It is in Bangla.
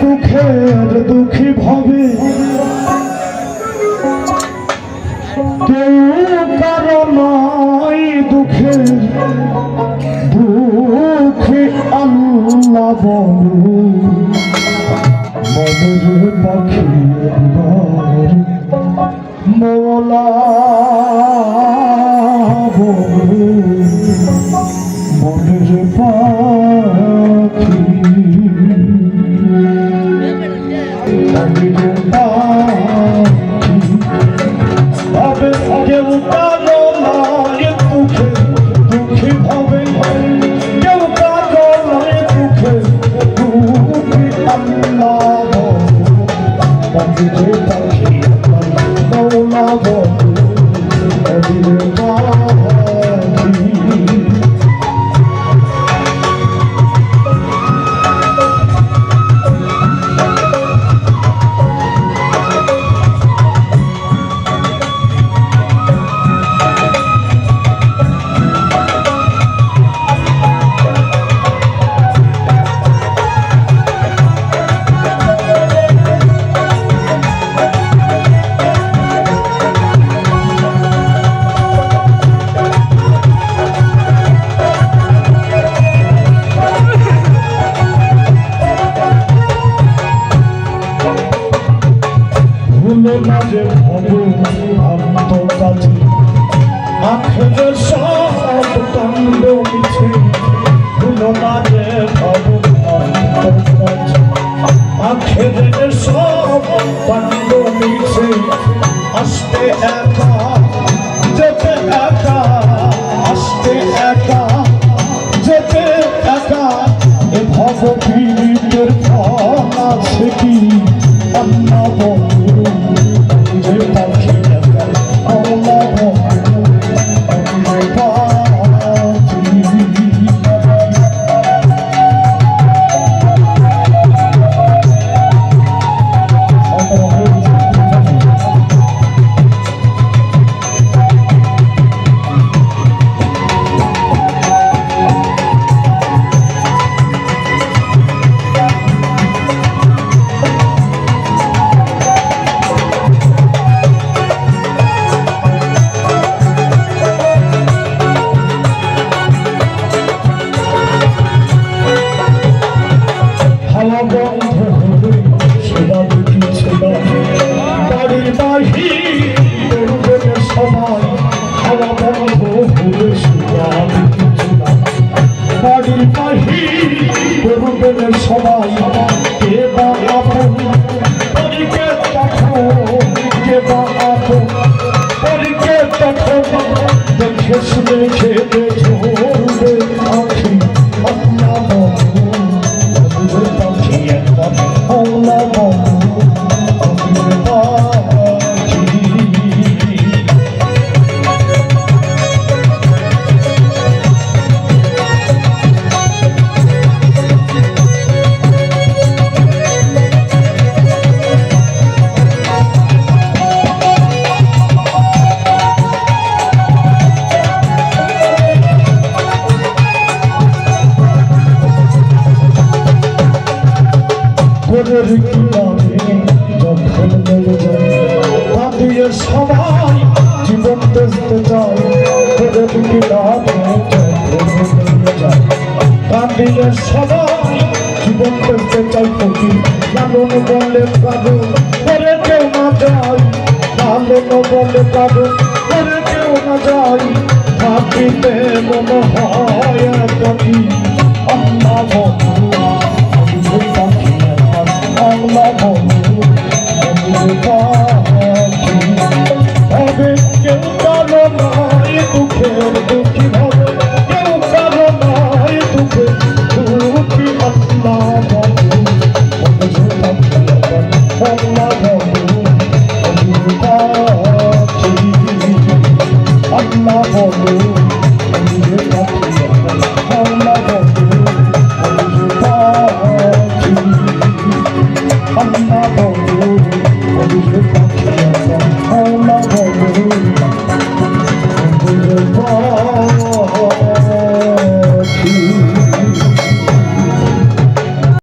দুঃখের দুঃখী ভাবে। কেউ কারণ দুঃখের দুঃখে আল্লাহ বলু। মনের পাখি মোলা de ভুলে মাঝে সব কাণ্ড মিছে, ভুলো মাঝে ভব আখের সব কাণ্ড মিছে, আসতে একা, যেতে একা, আসতে একা, যেতে একা। এ ভব পীড়িতের ফল বন্ধু দেখে শুনে খেতে গোরের কিনারে যখন মেরে যায় কাঁদিয়ে সবাই জীবন বেঁচতে যায় গোরের কিনারে যখন মেরে যায় কাঁদিয়ে সবাই জীবন বেঁচতে চাই ফকি লালন বলে কারণ করে কেউ না যায়। লালন বলে কারণ করে কেউ না যায়। থাকিতে মনে হয়